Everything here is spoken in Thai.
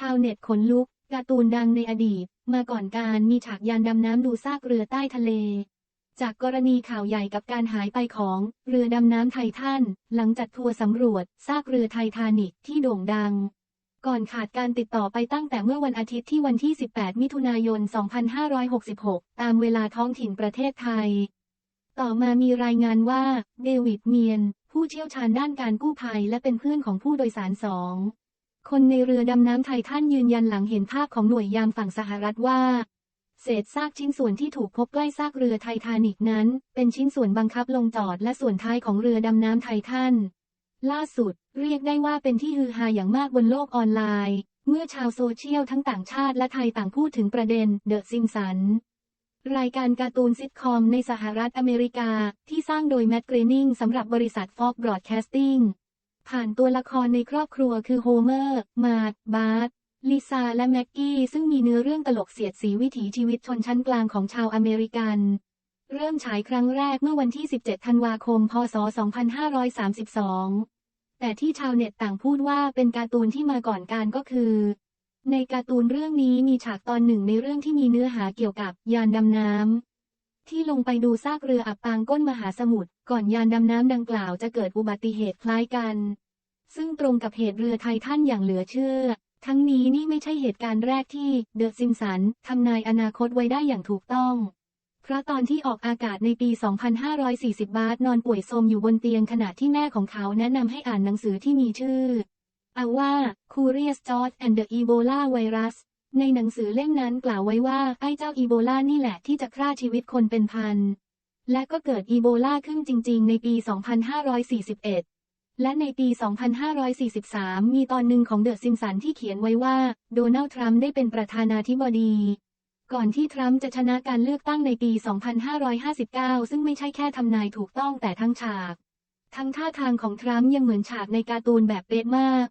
ชาวเน็ตขนลุก การ์ตูนดังในอดีต มาก่อนการมีฉากยานดำน้ำดูซากเรือใต้ทะเล จากกรณีข่าวใหญ่กับการหายไปของเรือดำน้ำไททัน หลังจัดทัวร์สำรวจซากเรือไททานิกที่โด่งดัง ก่อนขาดการติดต่อไปตั้งแต่เมื่อวันอาทิตย์ที่วันที่ 18 มิถุนายน 2566 ตามเวลาท้องถิ่นประเทศไทย ต่อมามีรายงานว่าเดวิดเมียน ผู้เชี่ยวชาญด้านการกู้ภัยและเป็นเพื่อนของผู้โดยสารสอง คนในเรือดำน้ำไททันยืนยันหลังเห็นภาพของหน่วยยามฝั่งสหรัฐว่า เศษซากชิ้นส่วนที่ถูกพบใกล้ซากเรือไททานิกนั้น เป็นชิ้นส่วนบังคับลงจอดและส่วนท้ายของเรือดำน้ำไททันล่าสุด เรียกได้ว่าเป็นที่ฮือฮาอย่างมากบนโลกออนไลน์ เมื่อชาวโซเชียลทั้งต่างชาติและไทยต่างพูดถึงประเด็นเดอะซิมสันรายการการ์ตูนซิทคอมในสหรัฐอเมริกา ที่สร้างโดยแมตต์เกรนิงสำหรับบริษัทฟอกบรอดแคสติ้ง ผ่านตัวละครในครอบครัวคือโฮเมอร์ มาร์ทบาร์ตลิซาและแม็กกี้ ซึ่งมีเนื้อเรื่องตลกเสียดสีวิถีชีวิตชนชั้นกลางของชาวอเมริกัน เริ่มฉายครั้งแรกเมื่อวันที่ 17 ธันวาคม พศ 2532 แต่ที่ชาวเน็ตต่างพูดว่าเป็นการ์ตูนที่มาก่อนการก็คือ ในการ์ตูนเรื่องนี้มีฉากตอนหนึ่งในเรื่องที่มีเนื้อหาเกี่ยวกับยานดำน้ำที่ลงไปดูซากเรืออับปางก้นมหาสมุทร ก่อนยานดำน้ำดังกล่าวจะเกิดอุบัติเหตุคล้ายกัน ซึ่งตรงกับเหตุเรือไททันอย่างเหลือเชื่อ ทั้งนี้นี่ไม่ใช่เหตุการณ์แรกที่เดอะซิมสันทำนายอนาคตไว้ได้อย่างถูกต้องเพราะตอนที่ออกอากาศในปี 2540 บาร์ตนอนป่วยโทมอยู่บนเตียงขณะที่แม่ของเขาแนะนำให้อ่านหนังสือที่มีชื่ออาว่า Curious George and the Ebola Virus ในหนังสือเล่มนั้นกล่าวไว้ว่า ไอ้เจ้าอีโบลานี่แหละที่จะฆ่าชีวิตคนเป็นพัน และก็เกิดอีโบลาขึ้นจริง ๆ ในปี 2541 และในปี 2543 มีตอนหนึ่งของเดอะซิมสันที่เขียนไว้ว่า โดนัลด์ทรัมป์ได้เป็นประธานาธิบดี ก่อนที่ทรัมป์จะชนะการเลือกตั้งในปี 2559 ซึ่งไม่ใช่แค่ทำนายถูกต้องแต่ทั้งฉาก ทั้งท่าทางของทรัมป์ยังเหมือนฉากในการ์ตูนแบบเป๊ะมาก